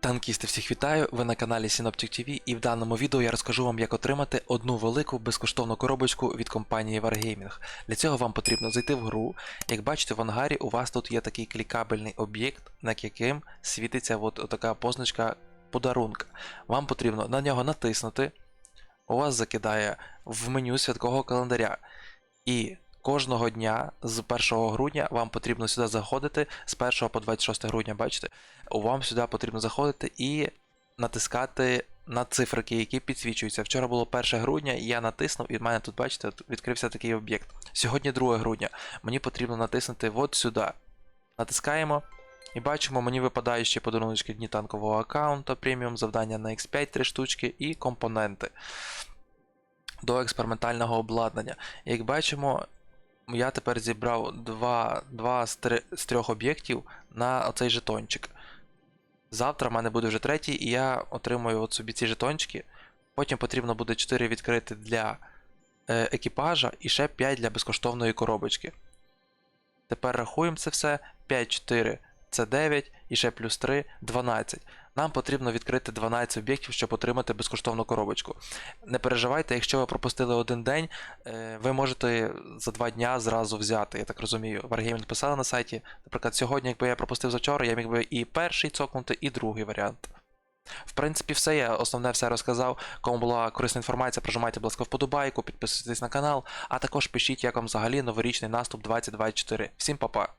Танкісти, всіх вітаю! Ви на каналі Synoptic TV і в даному відео я розкажу вам, як отримати одну велику безкоштовну коробочку від компанії Wargaming. Для цього вам потрібно зайти в гру. Як бачите, в ангарі у вас тут є такий клікабельний об'єкт, над яким світиться от така позначка подарунка. Вам потрібно на нього натиснути. У вас закидає в меню святкового календаря. І кожного дня з 1 грудня вам потрібно сюди заходити з 1 по 26 грудня, бачите? Вам сюди потрібно заходити і натискати на циферки, які підсвічуються. Вчора було 1 грудня, і я натиснув, і в мене тут, бачите, відкрився такий об'єкт. Сьогодні 2 грудня. Мені потрібно натиснути от сюди. Натискаємо. І бачимо, мені випадають ще подарунки дні танкового аккаунту, преміум, завдання на X5 3 штучки і компоненти до експериментального обладнання. Як бачимо, я тепер зібрав два, два з, три, з трьох об'єктів на оцей жетончик. Завтра в мене буде вже третій, і я отримую от собі ці жетончики. Потім потрібно буде 4 відкрити для е, екіпажа і ще 5 для безкоштовної коробочки. Тепер рахуємо це все. 5, 4 це 9 і ще плюс 3 12. Нам потрібно відкрити 12 об'єктів, щоб отримати безкоштовну коробочку. Не переживайте, якщо ви пропустили один день, е, ви можете за два дня зразу взяти, я так розумію. Wargaming писали на сайті. Наприклад, сьогодні, якби я пропустив завчора, я міг би і перший цокнути, і другий варіант. В принципі, все, я основне все розказав. Кому була корисна інформація, прожимайте, будь ласка, вподобайку, підписуйтесь на канал, а також пишіть, як вам взагалі новорічний наступ 2024. Всім па-па!